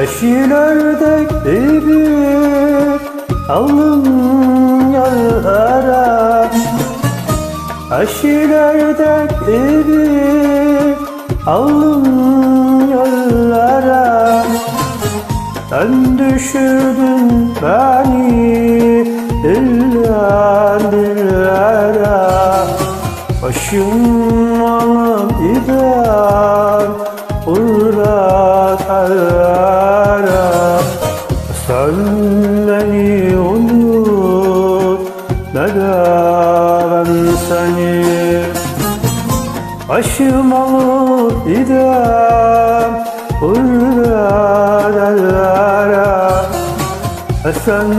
Yeşil ördek gibi alın yollara Yeşil ördek gibi alın yollara Sen düşürdün beni dilden dillere Başım Başım alıp gider Uğratara Sen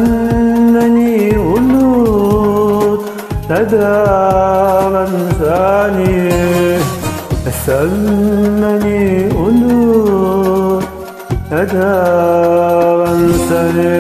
beni unut Ne de ben seni Sen beni unut Ne de ben seni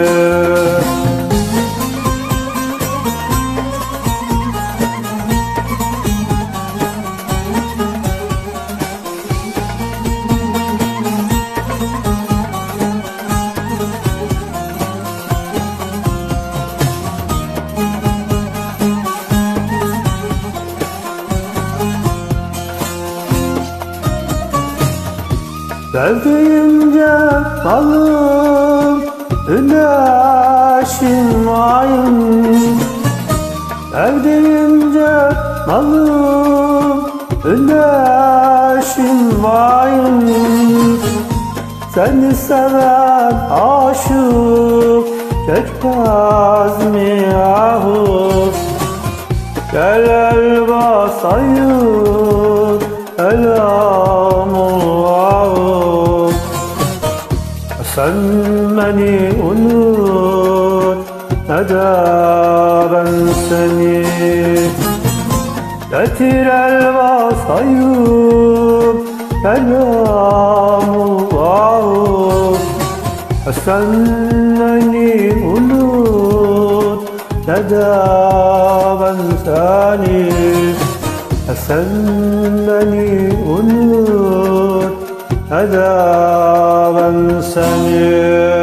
Sevdiğimce balım Güneşim ayım. Sevdiğimce balım Güneşim ayım. Seni seven aşık Çekmez mi ahı Gel beni unut Ne de ben seni. Getir el basayım Elamullahu Sen beni unut Ne de ben seni. Sen beni unut Ne de ben seni